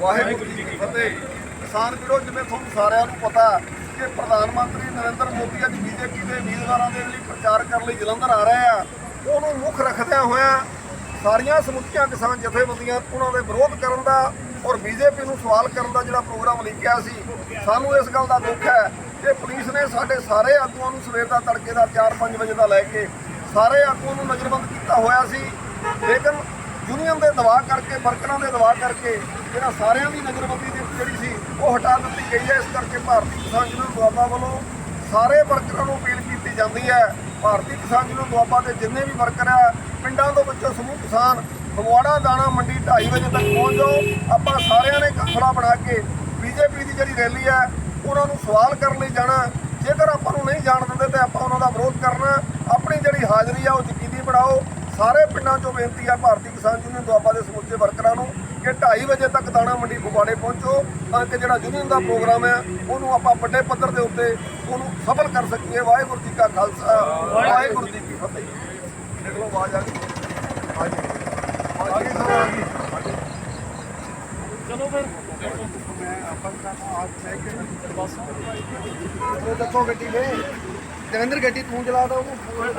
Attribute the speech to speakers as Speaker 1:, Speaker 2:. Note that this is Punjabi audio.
Speaker 1: ਵਾਹਿਗੁਰੂ ਜੀ ਕੀ ਫਤਿਹ। ਕਿਸਾਨ ਵੀਰੋ, ਜਿਵੇਂ ਤੁਹਾਨੂੰ ਸਾਰਿਆਂ ਨੂੰ ਪਤਾ ਕਿ ਪ੍ਰਧਾਨ ਮੰਤਰੀ ਨਰਿੰਦਰ ਮੋਦੀ ਅੱਜ ਬੀਜੇਪੀ ਦੇ ਉਮੀਦਵਾਰਾਂ ਦੇ ਲਈ ਪ੍ਰਚਾਰ ਕਰਨ ਲਈ ਜਲੰਧਰ ਆ ਰਹੇ ਆ। ਉਹਨੂੰ ਮੁੱਖ ਰੱਖਦਿਆਂ ਹੋਇਆਂ ਸਾਰੀਆਂ ਸਮੁੱਚੀਆਂ ਕਿਸਾਨ ਜਥੇਬੰਦੀਆਂ ਉਹਨਾਂ ਦੇ ਵਿਰੋਧ ਕਰਨ ਦਾ ਔਰ ਬੀਜੇਪੀ ਨੂੰ ਸਵਾਲ ਕਰਨ ਦਾ ਜਿਹੜਾ ਪ੍ਰੋਗਰਾਮ ਲਿਖਿਆ ਸੀ, ਸਾਨੂੰ ਇਸ ਗੱਲ ਦਾ ਦੁੱਖ ਹੈ ਕਿ ਪੁਲਿਸ ਨੇ ਸਾਡੇ ਸਾਰੇ ਆਗੂਆਂ ਨੂੰ ਸਵੇਰ ਦਾ ਤੜਕੇ ਦਾ 4-5 ਵਜੇ ਦਾ ਲੈ ਕੇ ਸਾਰੇ ਆਗੂਆਂ ਨੂੰ ਨਜ਼ਰਬੰਦ ਕੀਤਾ ਹੋਇਆ ਸੀ। ਲੇਕਿਨ ਯੂਨੀਅਨ ਦੇ ਦਬਾਅ ਕਰਕੇ, ਵਰਕਰਾਂ ਦੇ ਦਬਾਅ ਕਰਕੇ ਜਿਹੜਾ ਸਾਰਿਆਂ ਦੀ ਨਜ਼ਰਬੰਦੀ ਜਿਹੜੀ ਸੀ, ਉਹ ਹਟਾ ਦਿੱਤੀ ਗਈ ਹੈ। ਇਸ ਕਰਕੇ ਭਾਰਤੀ ਕਿਸਾਨ ਯੂਨੀਅਨ ਦੁਆਬਾ ਵੱਲੋਂ ਸਾਰੇ ਵਰਕਰਾਂ ਨੂੰ ਅਪੀਲ ਕੀਤੀ ਜਾਂਦੀ ਹੈ। ਭਾਰਤੀ ਕਿਸਾਨ ਯੂਨੀਅਨ ਦੁਆਬਾ ਦੇ ਜਿੰਨੇ ਵੀ ਵਰਕਰ ਆ, ਪਿੰਡਾਂ ਤੋਂ ਵਿੱਚੋਂ ਸਮੂਹ ਕਿਸਾਨ, ਫਗਵਾੜਾ, ਦਾਣਾ ਮੰਡੀ 2:30 ਵਜੇ ਤੱਕ ਪਹੁੰਚ ਜਾਓ। ਆਪਾਂ ਸਾਰਿਆਂ ਨੇ ਕਾਫਲਾ ਬਣਾ ਕੇ ਬੀਜੇਪੀ ਦੀ ਜਿਹੜੀ ਰੈਲੀ ਹੈ, ਉਹਨਾਂ ਨੂੰ ਸਵਾਲ ਕਰਨ ਲਈ ਜਾਣਾ। ਜੇਕਰ ਆਪਾਂ ਨੂੰ ਨਹੀਂ ਜਾਣ ਦਿੰਦੇ, ਤਾਂ ਆਪਾਂ ਉਹਨਾਂ ਦਾ ਵਿਰੋਧ ਕਰਨਾ। ਆਪਣੀ ਜਿਹੜੀ ਹਾਜ਼ਰੀ ਆ, ਉਹ ਯਕੀਨੀ ਬਣਾਓ। ਸਾਰੇ ਪਿੰਡਾਂ 'ਚੋਂ ਬੇਨਤੀ ਆ ਭਾਰਤੀ ਕਿਸਾਨ ਯੂਨੀਅਨ ਦੁਆਬਾ ਦੇ ਸਮੁੱਚੇ ਵਰਕਰਾਂ ਨੂੰ ਕਿ 2:30 ਵਜੇ ਤੱਕ ਦਾਣਾ ਮੰਡੀ ਫਗਵਾੜੇ ਪਹੁੰਚੋ ਤਾਂ ਕਿ ਜਿਹੜਾ ਯੂਨੀਅਨ ਦਾ ਪ੍ਰੋਗਰਾਮ ਹੈ ਉਹਨੂੰ ਆਪਾਂ ਵੱਡੇ ਪੱਧਰ ਦੇ ਉੱਤੇ ਉਹਨੂੰ ਸਫਲ ਕਰ ਸਕੀਏ। ਵਾਹਿਗੁਰੂ ਜੀ ਕਾ ਖਾਲਸਾ ਵਾਹਿਗੁਰੂ ਜੀ ਕੀ ਫਤਿਹ। ਦੇਖ ਲਓ ਆਵਾਜ਼ ਆ ਗਈ।
Speaker 2: ਚਲੋ ਫਿਰ
Speaker 1: ਮੈਂ ਆਪਾਂ ਦਾ ਆਪ ਲੈ ਕੇ ਬਸ ਉਹ ਦੱਸੋ ਗੱਡੀ ਨੇ। ਜਲੰਧਰ ਗੱਡੀ ਤੂੰ ਚਲਾ ਦੋ। ਉਹਨੂੰ